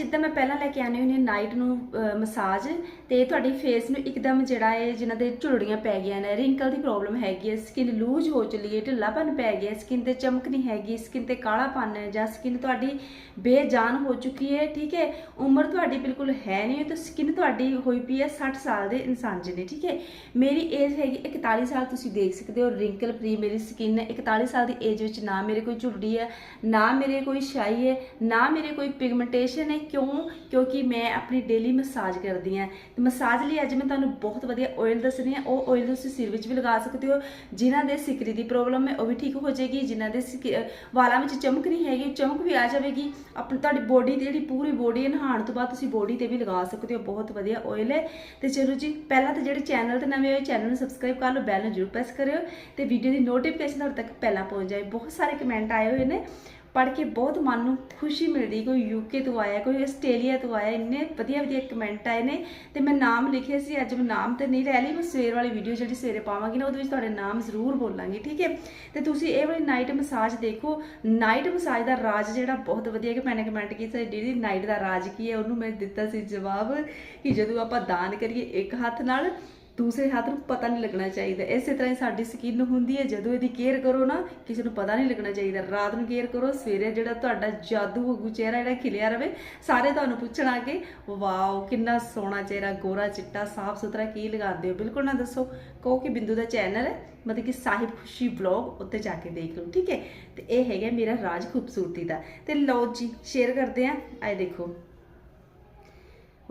ਜਿੱਦਾਂ ਮੈਂ ਪਹਿਲਾਂ ਲੈ ਕੇ ਆਨੇ ਹੁੰਦੀ ਨਾਈਟ ਨੂੰ ਮਸਾਜ ਤੇ ਤੁਹਾਡੀ ਫੇਸ ਨੂੰ ਇੱਕਦਮ ਜਿਹੜਾ ਹੈ ਜਿਨ੍ਹਾਂ ਦੇ ਝੁਰੜੀਆਂ ਪੈ ਗਈਆਂ ਨੇ ਰਿੰਕਲ ਦੀ ਪ੍ਰੋਬਲਮ ਹੈਗੀ ਹੈ ਸਕਿਨ ਲੂਜ਼ ਹੋ ਚੁੱਲੀ ਹੈ, ਢਿੱਲਾਪਨ ਪੈ ਗਿਆ ਸਕਿਨ ਤੇ ਚਮਕ ਨਹੀਂ ਹੈਗੀ ਸਕਿਨ ਤੇ ਕਾਲਾਪਨ ਹੈ ਜਾਂ ਸਕਿਨ ਤੁਹਾਡੀ ਬੇਜਾਨ ਹੋ ਚੁੱਕੀ ਹੈ, ਠੀਕ ਹੈ? ਉਮਰ ਤੁਹਾਡੀ ਬਿਲਕੁਲ ਹੈ ਨਹੀਂ ਤੇ ਸਕਿਨ ਤੁਹਾਡੀ ਹੋਈ ਪਈ ਹੈ 60 ਸਾਲ ਦੇ ਇਨਸਾਨ ਜਿਹੀ ਠੀਕ ਹੈ? ਮੇਰੀ ਏਜ ਹੈਗੀ 41 ਸਾਲ, ਤੁਸੀਂ ਦੇਖ ਸਕਦੇ ਹੋ ਰਿੰਕਲ ਫ੍ਰੀ ਮੇਰੀ ਸਕਿਨ ਹੈ 41 ਸਾਲ ਦੀ ਏਜ ਵਿੱਚ ਨਾ ਮੇਰੇ ਕੋਈ ਝੁਰੜੀ ਹੈ, ਨਾ ਮੇਰੇ ਕੋਈ ਸ਼ਾਈ ਹੈ, ਨਾ ਮੇਰੇ ਕੋਈ ਪਿਗਮੈਂਟੇਸ਼ਨ ਹੈ ਕਿਉਂ? ਕਿਉਂਕਿ ਮੈਂ ਆਪਣੀ ਡੇਲੀ ਮਸਾਜ ਕਰਦੀ ਹਾਂ। ਤੇ ਮਸਾਜ ਲਈ ਅੱਜ ਮੈਂ ਤੁਹਾਨੂੰ ਬਹੁਤ ਵਧੀਆ ਆਇਲ ਦੱਸ ਰਹੀ ਹਾਂ। ਉਹ ਆਇਲ ਤੁਸੀਂ ਸਿਰ ਵਿੱਚ ਵੀ ਲਗਾ ਸਕਦੇ ਹੋ। ਜਿਨ੍ਹਾਂ ਦੇ ਸਿਕਰੀ ਦੀ ਪ੍ਰੋਬਲਮ ਹੈ, ਉਹ ਵੀ ਠੀਕ ਹੋ ਜਾਏਗੀ। ਜਿਨ੍ਹਾਂ ਦੇ ਸਿਕ- ਵਾਲਾਂ ਵਿੱਚ ਚਮਕ ਨਹੀਂ ਹੈਗੀ, ਚਮਕ ਵੀ ਆ ਜਾਵੇਗੀ। ਆਪਣੀ ਤੁਹਾਡੀ ਬੋਡੀ ਦੀ ਜਿਹੜੀ ਪੂਰੀ ਬੋਡੀ ਨਹਾਉਣ ਤੋਂ ਬਾਅਦ ਤੁਸੀਂ ਬੋਡੀ ਤੇ ਵੀ ਲਗਾ ਸਕਦੇ ਹੋ। ਬਹੁਤ ਵਧੀਆ ਆਇਲ ਹੈ। ਤੇ ਚਲੋ ਜੀ, ਪਹਿਲਾਂ ਤਾਂ ਜਿਹੜੇ ਚੈਨਲ ਤੇ ਨਵੇਂ ਹੋਏ ਚੈਨਲ ਨੂੰ ਸਬਸਕ੍ਰਾਈਬ ਕਰ ਲਓ ਬੈਲ ਨੂੰ ਜ਼ਰੂਰ ਪ੍ਰੈਸ ਕਰਿਓ। ਤੇ ਵੀਡੀਓ ਦੀ ਨੋਟੀਫਿਕੇਸ਼ਨ ਤੁਹਾਡੇ ਤੱਕ ਪਹਿਲਾਂ ਪਹੁੰਚ ਜਾਏ। ਬਹੁਤ ਸਾਰੇ ਕਮੈਂਟ ਆਏ ਹੋਏ ਨੇ। ਪੜ੍ਹ ਕੇ ਬਹੁਤ ਮਨ ਨੂੰ ਖੁਸ਼ੀ ਮਿਲਦੀ ਕੋਈ ਯੂਕੇ ਤੋਂ ਆਇਆ, ਕੋਈ ਆਸਟ੍ਰੇਲੀਆ ਤੋਂ ਆਇਆ, ਇੰਨੇ ਵਧੀਆ ਵਧੀਆ ਕਮੈਂਟ ਆਏ ਨੇ ਤੇ ਮੈਂ ਨਾਮ ਲਿਖੇ ਸੀ, ਅੱਜ ਮੈਂ ਨਾਮ ਤੇ ਨਹੀਂ ਲੈ ਲਈ, ਮੈਂ ਸਵੇਰ ਵਾਲੀ ਵੀਡੀਓ ਜਿਹੜੀ ਸਵੇਰੇ ਪਾਵਾਂਗੀ ਨਾ, ਉਹਦੇ ਵਿੱਚ ਤੁਹਾਡੇ ਨਾਮ ਜ਼ਰੂਰ ਬੋਲਾਂਗੀ, ਠੀਕ ਹੈ? ਤੇ ਤੁਸੀਂ ਇਹ ਵਾਲੀ ਨਾਈਟ ਮਸਾਜ ਦੇਖੋ ਨਾਈਟ ਮਸਾਜ ਦਾ ਰਾਜ ਜਿਹੜਾ ਬਹੁਤ ਵਧੀਆ ਕਿ ਮੈਨੇ ਕਮੈਂਟ ਕੀਤਾ ਦੀਦੀ ਨਾਈਟ ਦਾ ਰਾਜ ਕੀ ਹੈ, ਉਹਨੂੰ ਮੈਂ ਦਿੱਤਾ ਸੀ ਜਵਾਬ ਕਿ ਜਦੋਂ ਆਪਾਂ ਦਾਨ ਕਰੀਏ ਇੱਕ ਹੱਥ ਨਾਲ ਦੂਸਰੇ ਹੱਥ ਨੂੰ ਪਤਾ ਨਹੀਂ ਲੱਗਣਾ ਚਾਹੀਦਾ। ਇਸੇ ਤਰ੍ਹਾਂ ਹੀ ਸਾਡੀ ਸਕਿਨ ਹੁੰਦੀ ਹੈ, ਜਦੋਂ ਇਹਦੀ ਕੇਅਰ ਕਰੋ ਨਾ, ਕਿਸੇ ਨੂੰ ਪਤਾ ਨਹੀਂ ਲੱਗਣਾ ਚਾਹੀਦਾ। ਰਾਤ ਨੂੰ ਕੇਅਰ ਕਰੋ, ਸਵੇਰੇ ਜਿਹੜਾ ਤੁਹਾਡਾ ਜਾਦੂ ਵਾਂਗੂ ਚਿਹਰਾ ਜਿਹੜਾ ਖਿਲਿਆ ਰਵੇ, ਸਾਰੇ ਤੁਹਾਨੂੰ ਪੁੱਛਣ ਆ ਕਿ, ਵਾਓ, ਕਿੰਨਾ ਸੋਹਣਾ ਚਿਹਰਾ, ਗੋਰਾ ਚਿੱਟਾ, ਸਾਫ਼ ਸੁਥਰਾ, ਕੀ ਲਗਾਉਂਦੇ ਹੋ? ਬਿਲਕੁਲ ਨਾ ਦੱਸੋ। ਕਹੋ ਕਿ ਬਿੰਦੂ ਦਾ ਚੈਨਲ ਹੈ, ਮਤਲਬ ਕਿ ਸਾਹਿਬ ਖੁਸ਼ੀ ਵਲੌਗ ਉੱਤੇ ਜਾ ਕੇ ਦੇਖ ਲਓ, ਠੀਕ ਹੈ? ਤੇ ਇਹ ਹੈਗਾ ਮੇਰਾ ਰਾਜ ਖੂਬਸੂਰਤੀ ਦਾ। ਤੇ ਲਓ ਜੀ ਸ਼ੇਅਰ ਕਰਦੇ ਆ ਆਏ ਦੇਖੋ।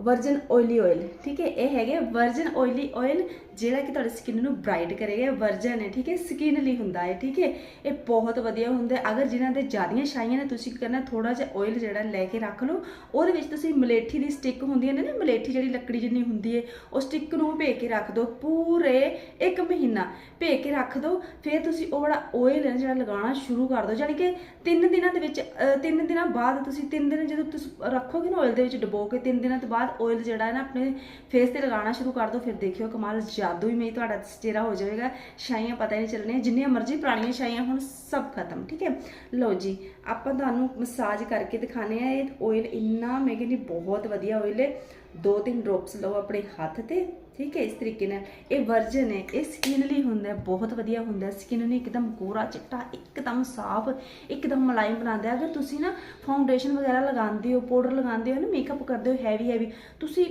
ਵਰਜਨ ਆਇਲੀ ਆਇਲ ਠੀਕ ਹੈ? ਇਹ ਹੈਗੇ ਵਰਜਨ ਆਇਲੀ ਆਇਲ ਜਿਹੜਾ ਕਿ ਤੁਹਾਡੀ ਸਕਿਨ ਨੂੰ ਬ੍ਰਾਈਟ ਕਰੇਗਾ ਵਰਜਨ ਹੈ ਠੀਕ ਹੈ? ਸਕਿਨ ਲਈ ਹੁੰਦਾ ਹੈ ਠੀਕ ਹੈ? ਇਹ ਬਹੁਤ ਵਧੀਆ ਹੁੰਦਾ ਅਗਰ ਜਿਨ੍ਹਾਂ ਦੇ ਜ਼ਿਆਦੀਆਂ ਛਾਈਆਂ ਨੇ ਤੁਸੀਂ ਕਰਨਾ ਥੋੜਾ ਜਿਹਾ ਆਇਲ ਜਿਹੜਾ ਲੈ ਕੇ ਰੱਖ ਲਓ। ਉਹਦੇ ਵਿੱਚ ਤੁਸੀਂ ਮਲੇਠੀ ਦੀ ਸਟਿਕ ਹੁੰਦੀ ਹੈ ਨਾ ਮਲੇਠੀ ਜਿਹੜੀ ਲੱਕੜੀ ਜਿੰਨੀ ਹੁੰਦੀ ਹੈ ਉਹ ਸਟਿਕ ਨੂੰ ਭੇ ਕੇ ਰੱਖ ਦਿਓ ਪੂਰੇ ਇੱਕ ਮਹੀਨਾ। ਭੇ ਕੇ ਰੱਖ ਦਿਓ ਫਿਰ ਤੁਸੀਂ ਉਹ ਵਾਲਾ ਆਇਲ ਹੈ ਜਿਹੜਾ ਲਗਾਉਣਾ ਸ਼ੁਰੂ ਕਰ ਦਿਓ। ਯਾਨੀ ਕਿ ਤਿੰਨ ਦਿਨਾਂ ਦੇ ਵਿੱਚ ਅਹ, ਤਿੰਨ ਦਿਨਾਂ ਬਾਅਦ ਤੁਸੀਂ ਤਿੰਨ ਦਿਨ ਜਦੋਂ ਤੁਸੀਂ ਰੱਖੋਗੇ ਨਾ ਆਇਲ ਦੇ ਵਿੱਚ ਡਬੋ ਕੇ ਤਿੰਨ ਦਿਨਾਂ ਤੋਂ ਬਾਅਦ ਆਇਲ ਜਿਹੜਾ ਹੈ ਨਾ ਆਪਣੇ ਫੇਸ ਤੇ ਲਗਾਉਣਾ ਸ਼ੁਰੂ ਕਰ ਦਿਓ, ਫਿਰ ਦੇਖਿਓ ਕਮਾਲ ਜਾਦੂ ਹੀ ਮੇਂ ਤੁਹਾਡਾ ਚਿਹਰਾ ਹੋ ਜਾਵੇਗਾ। ਛਾਈਆਂ ਪਤਾ ਹੀ ਨਹੀਂ ਚੱਲਣੀਆਂ, ਜਿੰਨੀਆਂ ਮਰਜ਼ੀ ਪੁਰਾਣੀਆਂ ਛਾਈਆਂ ਹੁਣ, ਸਭ ਖਤਮ, ਠੀਕ ਹੈ? ਲਓ ਜੀ, ਆਪਾਂ ਤੁਹਾਨੂੰ ਮਸਾਜ ਕਰਕੇ ਦਿਖਾਣੇ ਆ ਇਹ ਆਇਲ ਇੰਨਾ ਮੈਂ ਕਹਿੰਦੀ ਬਹੁਤ ਵਧੀਆ ਆਇਲ ਹੈ। ਦੋ ਤਿੰਨ ਡ੍ਰੌਪਸ ਲਓ ਆਪਣੇ ਹੱਥ ਤੇ, ਠੀਕ ਹੈ, ਇਸ ਤਰੀਕੇ ਨਾਲ। ਇਹ ਵਰਜਨ ਹੈ, ਇਹ ਸਕਿਨ ਲਈ ਹੁੰਦਾ ਬਹੁਤ ਵਧੀਆ ਹੁੰਦਾ ਹੈ। ਸਕਿਨ ਨੂੰ ਇੱਕਦਮ ਗੋਰਾ ਚਿੱਟਾ, ਇੱਕਦਮ ਸਾਫ਼, ਇੱਕਦਮ ਮਲਾਇਮ ਬਣਾਉਂਦਾ ਅਗਰ ਤੁਸੀਂ ਨਾ ਫਾਊਂਡੇਸ਼ਨ ਵਗੈਰਾ ਲਗਾਉਂਦੇ ਹੋ ਪਾਊਡਰ ਲਗਾਉਂਦੇ ਹੋ ਨਾ ਮੇਕਅਪ ਕਰਦੇ ਹੋ ਹੈਵੀ ਹੈਵੀ ਤੁਸੀਂ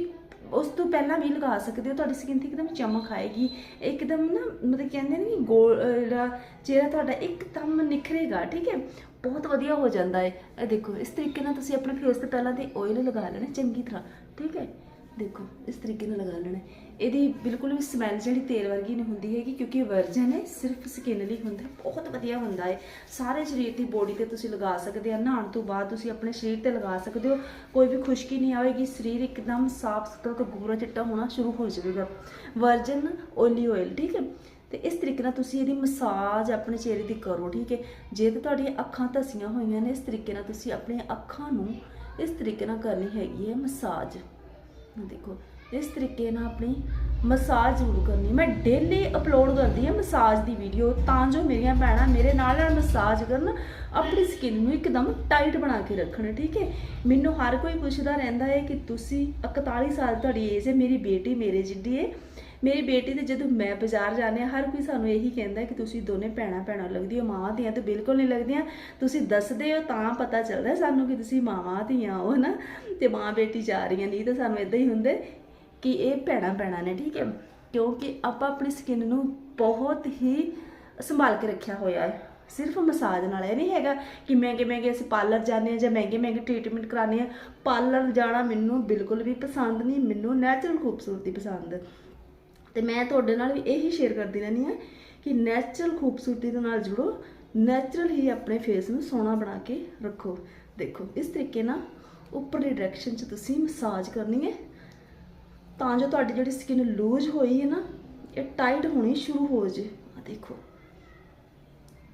ਉਸ ਤੋਂ ਪਹਿਲਾਂ ਵੀ ਲਗਾ ਸਕਦੇ ਹੋ, ਤੁਹਾਡੀ ਸਕਿਨ ਤੇ ਇੱਕਦਮ ਚਮਕ ਆਏਗੀ। ਇੱਕਦਮ ਨਾ, ਮਤਲਬ ਕਹਿੰਦੇ ਨੇ ਕਿ ਗੋਲ ਜਿਹੜਾ ਚਿਹਰਾ ਤੁਹਾਡਾ ਇੱਕਦਮ ਨਿਖਰੇਗਾ, ਠੀਕ ਹੈ। ਬਹੁਤ ਵਧੀਆ ਹੋ ਜਾਂਦਾ ਹੈ ਇਹ ਦੇਖੋ, ਇਸ ਤਰੀਕੇ ਨਾਲ ਤੁਸੀਂ ਆਪਣੇ ਫੇਸ ਤੇ ਪਹਿਲਾਂ ਤੇ ਆਇਲ ਲਗਾ ਲੈਣਾ ਚੰਗੀ ਤਰ੍ਹਾਂ, ਠੀਕ ਹੈ? ਦੇਖੋ, ਇਸ ਤਰੀਕੇ ਨਾਲ ਲਗਾ ਲੈਣਾ। ਇਹਦੀ ਬਿਲਕੁਲ ਵੀ ਸਮੈਲ ਜਿਹੜੀ ਤੇਲ ਵਰਗੀ ਨਹੀਂ ਹੁੰਦੀ ਹੈਗੀ, ਕਿਉਂਕਿ ਵਰਜਨ ਹੈ, ਸਿਰਫ ਸਕਿਨ ਲਈ ਹੁੰਦਾ ਬਹੁਤ ਵਧੀਆ ਹੁੰਦਾ ਹੈ। ਸਾਰੇ ਸਰੀਰ ਦੀ ਬੋਡੀ ਤੇ ਤੁਸੀਂ ਲਗਾ ਸਕਦੇ ਆ, ਨਹਾਉਣ ਤੋਂ ਬਾਅਦ ਤੁਸੀਂ ਆਪਣੇ ਸਰੀਰ ਤੇ ਲਗਾ ਸਕਦੇ ਹੋ। ਕੋਈ ਵੀ ਖੁਸ਼ਕੀ ਨਹੀਂ ਆਵੇਗੀ, ਸਰੀਰ ਇੱਕਦਮ ਸਾਫ਼ ਸੁਥਰਾ ਤੇ ਗੋਰਾ ਚਿੱਟਾ ਹੋਣਾ ਸ਼ੁਰੂ ਹੋ ਜਾਵੇਗਾ। ਵਰਜਨ ਓਲੀ ਆਇਲ ਠੀਕ ਹੈ? ਤੇ ਇਸ ਤਰੀਕੇ ਨਾਲ ਤੁਸੀਂ ਇਹਦੀ ਮਸਾਜ ਆਪਣੇ ਚਿਹਰੇ ਦੀ ਕਰੋ, ਠੀਕ ਹੈ? ਜੇ ਤਾਂ ਤੁਹਾਡੀਆਂ ਅੱਖਾਂ ਧਸੀਆਂ ਹੋਈਆਂ ਨੇ, ਇਸ ਤਰੀਕੇ ਨਾਲ ਤੁਸੀਂ ਆਪਣੀਆਂ ਅੱਖਾਂ ਨੂੰ ਇਸ ਤਰੀਕੇ ਨਾਲ ਕਰਨੀ ਹੈਗੀ ਹੈ ਮਸਾਜ। ਦੇਖੋ, ਇਸ ਤਰੀਕੇ ਨਾਲ ਆਪਣੀ ਮਸਾਜ ਜ਼ਰੂਰ ਕਰਨੀ। ਮੈਂ ਡੇਲੀ ਅਪਲੋਡ ਕਰਦੀ ਹਾਂ ਮਸਾਜ ਦੀ ਵੀਡੀਓ ਤਾਂ ਜੋ ਮੇਰੀਆਂ ਭੈਣਾਂ ਮੇਰੇ ਨਾਲ ਨਾਲ ਮਸਾਜ ਕਰਨ, ਆਪਣੀ ਸਕਿਨ ਨੂੰ ਇੱਕਦਮ ਟਾਈਟ ਬਣਾ ਕੇ ਰੱਖਣ, ਠੀਕ ਹੈ? ਮੈਨੂੰ ਹਰ ਕੋਈ ਪੁੱਛਦਾ ਰਹਿੰਦਾ ਹੈ ਕਿ ਤੁਸੀਂ 41 ਸਾਲ ਤੁਹਾਡੀ ਏਜ ਹੈ, ਮੇਰੀ ਬੇਟੀ ਮੇਰੇ ਜਿੱਡੀ ਹੈ। ਮੇਰੀ ਬੇਟੀ ਤੇ ਜਦੋਂ ਮੈਂ ਬਾਜ਼ਾਰ ਜਾਂਦੇ ਆ ਹਰ ਕੋਈ ਸਾਨੂੰ ਇਹੀ ਕਹਿੰਦਾ ਕਿ ਤੁਸੀਂ ਦੋਨੇ ਭੈਣਾਂ ਭੈਣਾਂ ਲੱਗਦੀ ਹੋ, ਮਾਵਾਂ ਦੀਆਂ ਤੇ ਬਿਲਕੁਲ ਨਹੀਂ ਲੱਗਦੀਆਂ। ਤੁਸੀਂ ਦੱਸਦੇ ਹੋ ਤਾਂ ਪਤਾ ਚੱਲਦਾ ਸਾਨੂੰ ਕਿ ਤੁਸੀਂ ਮਾਵਾਂ ਧੀਆਂ ਹੋ ਨਾ, ਤੇ ਮਾਂ ਬੇਟੀ ਜਾ ਰਹੀਆਂ ਨਹੀਂ ਤਾਂ ਸਾਨੂੰ ਇਦਾਂ ਹੀ ਹੁੰਦੇ ਕਿ ਇਹ ਭੈਣਾਂ ਭੈਣਾਂ ਨੇ, ਠੀਕ ਹੈ? ਕਿਉਂਕਿ ਆਪਾਂ ਆਪਣੀ ਸਕਿਨ ਨੂੰ ਬਹੁਤ ਹੀ ਸੰਭਾਲ ਕੇ ਰੱਖਿਆ ਹੋਇਆ ਹੈ। ਸਿਰਫ ਮਸਾਜ ਨਾਲ ਇਹ ਨਹੀਂ ਹੈਗਾ ਕਿ ਮਹਿੰਗੇ ਮਹਿੰਗੇ ਅਸੀਂ ਪਾਰਲਰ ਜਾਂਦੇ ਆ ਜਾਂ ਮਹਿੰਗੇ ਮਹਿੰਗੇ ਟ੍ਰੀਟਮੈਂਟ ਕਰਾਉਂਦੇ ਆ ਪਾਰਲਰ ਜਾਣਾ ਮੈਨੂੰ ਬਿਲਕੁਲ ਵੀ ਪਸੰਦ ਨਹੀਂ, ਮੈਨੂੰ ਨੈਚੁਰਲ ਖੂਬਸੂਰਤੀ ਪਸੰਦ। ਤੇ ਮੈਂ ਤੁਹਾਡੇ ਨਾਲ ਵੀ ਇਹੀ ਸ਼ੇਅਰ ਕਰਦੀ ਰਹਿੰਦੀ ਹਾਂ ਕਿ ਨੈਚੁਰਲ ਖੂਬਸੂਰਤੀ ਦੇ ਨਾਲ ਜੁੜੋ ਨੈਚੁਰਲ ਹੀ ਆਪਣੇ ਫੇਸ ਨੂੰ ਸੋਹਣਾ ਬਣਾ ਕੇ ਰੱਖੋ। ਦੇਖੋ, ਇਸ ਤਰੀਕੇ ਨਾਲ ਉੱਪਰਲੀ ਡਾਇਰੈਕਸ਼ਨ 'ਚ ਤੁਸੀਂ ਮਸਾਜ ਕਰਨੀ ਹੈ। ਤਾਂ ਜੋ ਤੁਹਾਡੀ ਜਿਹੜੀ ਸਕਿਨ ਲੂਜ਼ ਹੋਈ ਹੈ ਨਾ, ਇਹ ਟਾਈਟ ਹੋਣੀ ਸ਼ੁਰੂ ਹੋ ਜੇ। ਆ ਦੇਖੋ।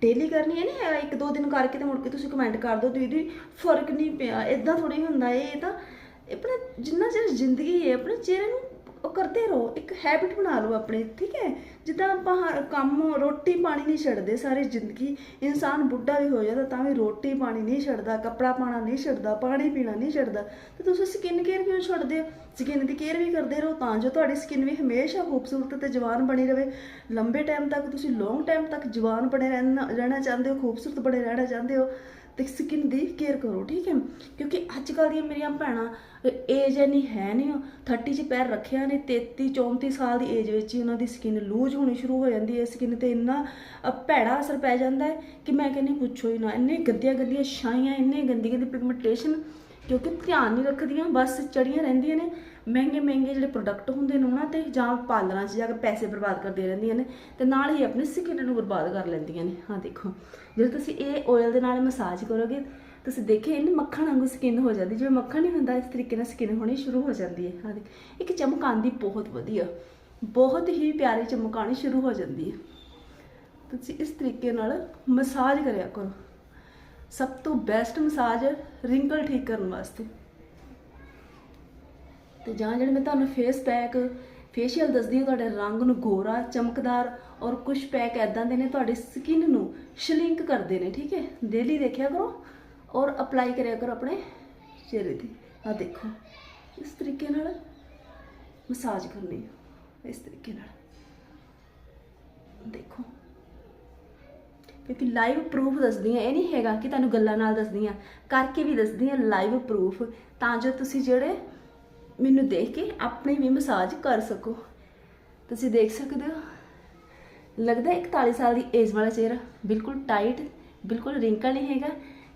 ਡੇਲੀ ਕਰਨੀ ਹੈ ਨਾ ਇੱਕ ਦੋ ਦਿਨ ਕਰਕੇ ਤੇ ਮੁੜ ਕੇ ਤੁਸੀਂ ਕਮੈਂਟ ਕਰ ਦਿਓ, ਦੀਦੀ, ਫ਼ਰਕ ਨਹੀਂ ਪਿਆ ਇਦਾਂ ਥੋੜੀ ਹੁੰਦਾ ਇਹ ਤਾਂ। ਇਹ ਆਪਣਾ ਜਿੰਨਾ ਚਿਰ ਜ਼ਿੰਦਗੀ ਹੈ, ਆਪਣੇ ਚਿਹਰੇ ਨੂੰ ਕਰਦੇ ਰਹੋ, ਇੱਕ ਹੈਬਿਟ ਬਣਾ ਲਓ ਆਪਣੀ, ਠੀਕ ਹੈ? ਜਿੱਦਾਂ ਆਪਾਂ ਹਰ ਕੰਮ ਰੋਟੀ ਪਾਣੀ ਨਹੀਂ ਛੱਡਦੇ ਸਾਰੀ ਜ਼ਿੰਦਗੀ, ਇਨਸਾਨ ਬੁੱਢਾ ਵੀ ਹੋ ਜਾਂਦਾ ਤਾਂ ਵੀ ਰੋਟੀ ਪਾਣੀ ਨਹੀਂ ਛੱਡਦਾ, ਕੱਪੜਾ ਪਾਣਾ ਨਹੀਂ ਛੱਡਦਾ, ਪਾਣੀ ਪੀਣਾ ਨਹੀਂ ਛੱਡਦਾ। ਤੇ ਤੁਸੀਂ ਸਕਿਨ ਕੇਅਰ ਕਿਉਂ ਛੱਡਦੇ ਹੋ? ਸਕਿਨ ਦੀ ਕੇਅਰ ਵੀ ਕਰਦੇ ਰਹੋ ਤਾਂ ਜੋ ਤੁਹਾਡੀ ਸਕਿਨ ਵੀ ਹਮੇਸ਼ਾ ਖੂਬਸੂਰਤ ਤੇ ਜਵਾਨ ਬਣੀ ਰਹੇ ਲੰਬੇ ਟਾਈਮ ਤੱਕ ਤੁਸੀਂ ਲੌਂਗ ਟਾਈਮ ਤੱਕ ਜਵਾਨ ਬਣੇ ਰਹਿਣਾ ਰਹਿਣਾ ਚਾਹੁੰਦੇ ਹੋ, ਖੂਬਸੂਰਤ ਬਣੇ ਰਹਿਣਾ ਚਾਹੁੰਦੇ ਹੋ। ਤੇ ਸਕਿਨ ਦੀ ਕੇਅਰ ਕਰੋ, ਠੀਕ ਹੈ? ਕਿਉਂਕਿ ਅੱਜ ਕੱਲ੍ਹ ਦੀਆਂ ਮੇਰੀਆਂ ਭੈਣਾਂ ਏਜ ਨਹੀਂ ਹੈ ਨਹੀਂ 30 ਚ ਪੈਰ ਰੱਖਿਆ ਨੇ 33 34 ਸਾਲ ਦੀ ਏਜ ਵਿੱਚ ਹੀ ਉਹਨਾਂ ਦੀ ਸਕਿਨ ਲੂਜ਼ ਹੋਣੀ ਸ਼ੁਰੂ ਹੋ ਜਾਂਦੀ ਹੈ। ਸਕਿਨ ਤੇ ਇੰਨਾ ਭੈੜਾ ਅਸਰ ਪੈ ਜਾਂਦਾ ਹੈ ਕਿ ਮੈਂ ਕਹਿੰਦੀ ਪੁੱਛੋ ਹੀ ਨਾ, ਇੰਨੇ ਗੰਦੀਆਂ ਗੰਦੀਆਂ ਛਾਈਆਂ, ਇੰਨੇ ਗੰਦੀ ਗੰਦੀ ਪਿਗਮੈਂਟੇਸ਼ਨ ਕਿਉਂਕਿ ਧਿਆਨ ਨਹੀਂ ਰੱਖਦੀਆਂ, ਬਸ ਚੜੀਆਂ ਰਹਿੰਦੀਆਂ ਨੇ। ਮਹਿੰਗੇ ਮਹਿੰਗੇ ਜਿਹੜੇ ਪ੍ਰੋਡਕਟ ਹੁੰਦੇ ਨੇ ਉਹਨਾਂ ਤੇ ਜਾਂ ਪਾਰਲਰਾਂ 'ਚ ਜਾ ਕੇ ਪੈਸੇ ਬਰਬਾਦ ਕਰਦੀਆਂ ਰਹਿੰਦੀਆਂ ਨੇ ਤੇ ਨਾਲ ਹੀ ਆਪਣੇ ਸਕਿਨ ਨੂੰ ਬਰਬਾਦ ਕਰ ਲੈਂਦੀਆਂ ਨੇ। ਹਾਂ, ਦੇਖੋ, ਜਦੋਂ ਤੁਸੀਂ ਇਹ ਆਇਲ ਦੇ ਨਾਲ ਮਸਾਜ ਕਰੋਗੇ, ਤੁਸੀਂ ਦੇਖੇ ਇਹਨੂੰ ਮੱਖਣ ਵਾਂਗੂ ਸਕਿਨ ਹੋ ਜਾਂਦੀ, ਜਿਵੇਂ ਮੱਖਣ ਨਹੀਂ ਹੁੰਦਾ, ਇਸ ਤਰੀਕੇ ਨਾਲ ਸਕਿਨ ਹੋਣੀ ਸ਼ੁਰੂ ਹੋ ਜਾਂਦੀ ਹੈ। ਹਾਂ, ਦੇਖ, ਇੱਕ ਚਮਕ ਆਉਂਦੀ ਬਹੁਤ ਵਧੀਆ, ਬਹੁਤ ਹੀ ਪਿਆਰੀ ਚਮਕ ਆਉਣੀ ਸ਼ੁਰੂ ਹੋ ਜਾਂਦੀ ਹੈ। ਤੁਸੀਂ ਇਸ ਤਰੀਕੇ ਨਾਲ ਮਸਾਜ ਕਰਿਆ ਕਰੋ। ਸਭ ਤੋਂ ਬੈਸਟ ਮਸਾਜ ਰਿੰਕਲ ਠੀਕ ਕਰਨ ਵਾਸਤੇ। ਤੇ ਜਾਂ ਜਿਹੜੇ ਮੈਂ ਤੁਹਾਨੂੰ ਫੇਸ ਪੈਕ ਫੇਸ਼ੀਅਲ ਦੱਸਦੀ ਹਾਂ, ਤੁਹਾਡੇ ਰੰਗ ਨੂੰ ਗੋਰਾ, ਚਮਕਦਾਰ ਔਰ ਕੁਝ ਪੈਕ ਐਦਾਂ ਦੇ ਨੇ, ਤੁਹਾਡੀ ਸਕਿਨ ਨੂੰ ਸ਼ਲਿੰਕ ਕਰਦੇ ਨੇ, ਠੀਕ ਹੈ? ਡੇਲੀ ਦੇਖਿਆ ਕਰੋ ਔਰ ਅਪਲਾਈ ਕਰਿਆ ਕਰੋ ਆਪਣੇ ਚਿਹਰੇ ਤੇ। ਆ ਦੇਖੋ, ਇਸ ਤਰੀਕੇ ਨਾਲ ਮਸਾਜ ਕਰਨੀ ਹੈ, ਇਸ ਤਰੀਕੇ ਨਾਲ। ਦੇਖੋ। ਕਿਉਂਕਿ ਲਾਈਵ ਪ੍ਰੂਫ ਦੱਸਦੀ ਆ ਇਹ ਨਹੀਂ ਹੈਗਾ ਕਿ ਤੁਹਾਨੂੰ ਗੱਲਾਂ ਨਾਲ ਦੱਸਦੀ ਆ ਕਰਕੇ ਵੀ ਦੱਸਦੀ ਆ ਲਾਈਵ ਪ੍ਰੂਫ ਤਾਂ ਜੋ ਤੁਸੀਂ ਜਿਹੜੇ ਮੈਨੂੰ ਦੇਖ ਕੇ ਆਪਣੀ ਵੀ ਮਸਾਜ ਕਰ ਸਕੋ। ਤੁਸੀਂ ਦੇਖ ਸਕਦੇ ਹੋ, ਲੱਗਦਾ 41 ਸਾਲ ਦੀ ਏਜ ਵਾਲਾ ਚਿਹਰਾ, ਬਿਲਕੁਲ ਟਾਈਟ ਬਿਲਕੁਲ ਰਿੰਕਲ ਨਹੀਂ ਹੈਗਾ।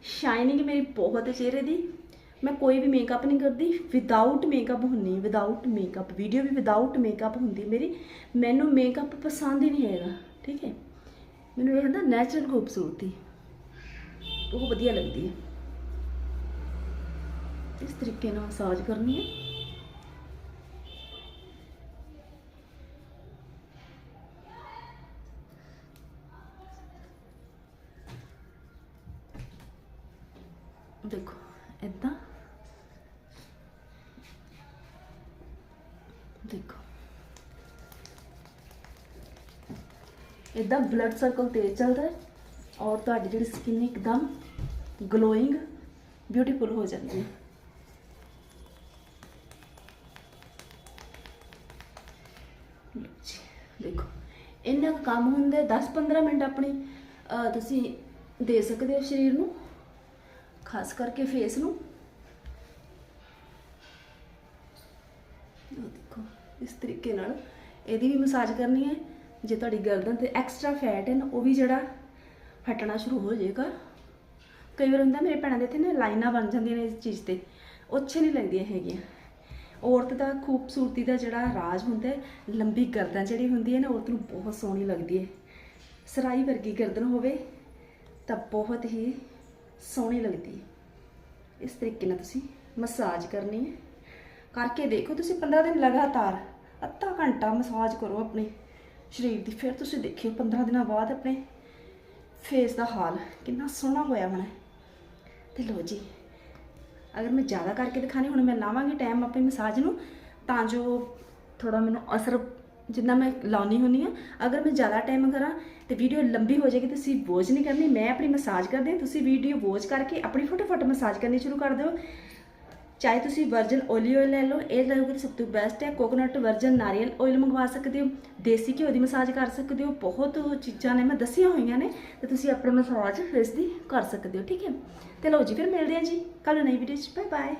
ਸ਼ਾਈਨਿੰਗ ਮੇਰੀ ਬਹੁਤ ਹੈ ਚਿਹਰੇ ਦੀ। ਮੈਂ ਕੋਈ ਵੀ ਮੇਕਅਪ ਨਹੀਂ ਕਰਦੀ ਵਿਦਆਊਟ ਮੇਕਅਪ ਹੁੰਨੀ ਵਿਦਆਊਟ ਮੇਕਅਪ ਵੀਡੀਓ ਵੀ ਵਿਦਆਊਟ ਮੇਕਅਪ ਹੁੰਦੀ। ਮੇਰੀ, ਮੈਨੂੰ ਮੇਕਅਪ ਪਸੰਦ ਹੀ ਨਹੀਂ ਹੈਗਾ, ਠੀਕ ਹੈ। ਮੈਨੂੰ ਇਹ ਹੁੰਦਾ ਨੈਚੁਰਲ ਖੂਬਸੂਰਤੀ। ਉਹ ਵਧੀਆ ਲੱਗਦੀ ਹੈ। ਇਸ ਤਰੀਕੇ ਨਾਲ ਮਸਾਜ ਕਰਨੀ ਹੈ। ਦੇਖੋ ਇਦਾਂ ਇਦਾਂ ਬਲੱਡ ਸਰਕਲ ਤੇਜ਼ ਚੱਲਦਾ ਹੈ ਔਰ ਤੁਹਾਡੀ ਜਿਹੜੀ ਸਕਿਨ ਇੱਕਦਮ ਗਲੋਇੰਗ ਬਿਊਟੀਫੁਲ ਹੋ ਜਾਂਦੀ ਹੈ। ਦੇਖੋ, ਇੰਨਾ ਕੁ ਕੰਮ ਹੁੰਦਾ 10-15 ਮਿੰਟ ਆਪਣੀ ਤੁਸੀਂ ਦੇ ਸਕਦੇ ਹੋ ਸਰੀਰ ਨੂੰ, ਖਾਸ ਕਰਕੇ ਫੇਸ ਨੂੰ। ਦੇਖੋ, ਇਸ ਤਰੀਕੇ ਨਾਲ ਇਹਦੀ ਵੀ ਮਸਾਜ ਕਰਨੀ ਹੈ। ਜੇ ਤੁਹਾਡੀ ਗਰਦਨ ਤੇ ਐਕਸਟਰਾ ਫੈਟ ਹੈ ਨਾ, ਉਹ ਵੀ ਜਿਹੜਾ ਫਟਣਾ ਸ਼ੁਰੂ ਹੋ ਜਾਏਗਾ। ਕਈ ਵਾਰ ਹੁੰਦਾ ਮੇਰੇ ਭੈਣਾਂ ਦੇ ਇੱਥੇ ਨਾ ਲਾਈਨਾਂ ਬਣ ਜਾਂਦੀਆਂ ਨੇ ਇਸ ਚੀਜ਼ ਤੇ, ਉਹ ਅੱਛੇ ਨਹੀਂ ਲੱਗਦੀਆਂ ਹੈਗੀਆਂ। ਔਰਤ ਦਾ ਖੂਬਸੂਰਤੀ ਦਾ ਜਿਹੜਾ ਰਾਜ ਹੁੰਦਾ ਲੰਬੀ ਗਰਦਨ ਜਿਹੜੀ ਹੁੰਦੀ ਹੈ ਨਾ, ਔਰਤ ਨੂੰ ਬਹੁਤ ਸੋਹਣੀ ਲੱਗਦੀ ਹੈ। ਸਰਾਈ ਵਰਗੀ ਗਰਦਨ ਹੋਵੇ ਤਾਂ ਬਹੁਤ ਹੀ ਸੋਹਣੀ ਲੱਗਦੀ ਹੈ। ਇਸ ਤਰੀਕੇ ਨਾਲ ਤੁਸੀਂ ਮਸਾਜ ਕਰਨੀ ਹੈ। ਕਰਕੇ ਦੇਖੋ ਤੁਸੀਂ 15 ਦਿਨ ਲਗਾਤਾਰ ਅੱਧਾ ਘੰਟਾ ਮਸਾਜ ਕਰੋ ਆਪਣੇ। ਸਰੀਰ ਦੀ, ਫਿਰ ਤੁਸੀਂ ਦੇਖਿਓ 15 ਦਿਨਾਂ ਬਾਅਦ ਆਪਣੇ ਫੇਸ ਦਾ ਹਾਲ ਕਿੰਨਾ ਸੋਹਣਾ ਹੋਇਆ ਹੋਣਾ ਹੈ। ਤੇ ਲੋ ਜੀ, ਅਗਰ ਮੈਂ ਜ਼ਿਆਦਾ ਕਰਕੇ ਦਿਖਾਣੀ, ਹੁਣ ਮੈਂ ਲਾਵਾਂਗੀ ਟਾਈਮ ਆਪਣੀ ਮਸਾਜ ਨੂੰ, ਤਾਂ ਜੋ ਥੋੜਾ ਮੈਨੂੰ ਅਸਰ ਜਿੰਨਾ ਮੈਂ ਲਾਉਣੀ ਹੁੰਨੀ ਆ ਅਗਰ ਮੈਂ ਜ਼ਿਆਦਾ ਟਾਈਮ ਕਰਾਂ ਤੇ ਵੀਡੀਓ ਲੰਬੀ ਹੋ ਜਾਏਗੀ, ਤੁਸੀਂ ਬੋਝ ਨਹੀਂ ਕਰਨੀ, ਮੈਂ ਆਪਣੀ ਮਸਾਜ ਕਰਦੀ ਤੁਸੀਂ ਵੀਡੀਓ ਬੋਝ ਕਰਕੇ ਆਪਣੀ ਫਟਾਫਟ ਮਸਾਜ ਕਰਨੀ ਸ਼ੁਰੂ ਕਰ ਦਿਓ ਚਾਹੇ ਤੁਸੀਂ ਵਰਜਨ ਓਲੀ ਆਇਲ ਲੈ ਲਓ, ਇਹ ਲਓਗੇ ਤਾਂ ਸਭ ਤੋਂ ਬੈਸਟ ਹੈ। ਕੋਕੋਨਟ ਵਰਜਨ ਨਾਰੀਅਲ ਆਇਲ ਮੰਗਵਾ ਸਕਦੇ ਹੋ, ਦੇਸੀ ਘਿਓ ਦੀ ਮਸਾਜ ਕਰ ਸਕਦੇ ਹੋ। ਬਹੁਤ ਚੀਜ਼ਾਂ ਨੇ, ਮੈਂ ਦੱਸੀਆਂ ਹੋਈਆਂ ਨੇ, ਤੇ ਤੁਸੀਂ ਆਪਣਾ ਮਸਾਜ ਫੇਸ ਦੀ ਕਰ ਸਕਦੇ ਹੋ, ਠੀਕ ਹੈ? ਤੇ ਲਓ ਜੀ, ਫਿਰ ਮਿਲਦੇ ਹਾਂ ਜੀ ਕੱਲ ਨਈ ਵੀਡੀਓ 'ਚ। Bye bye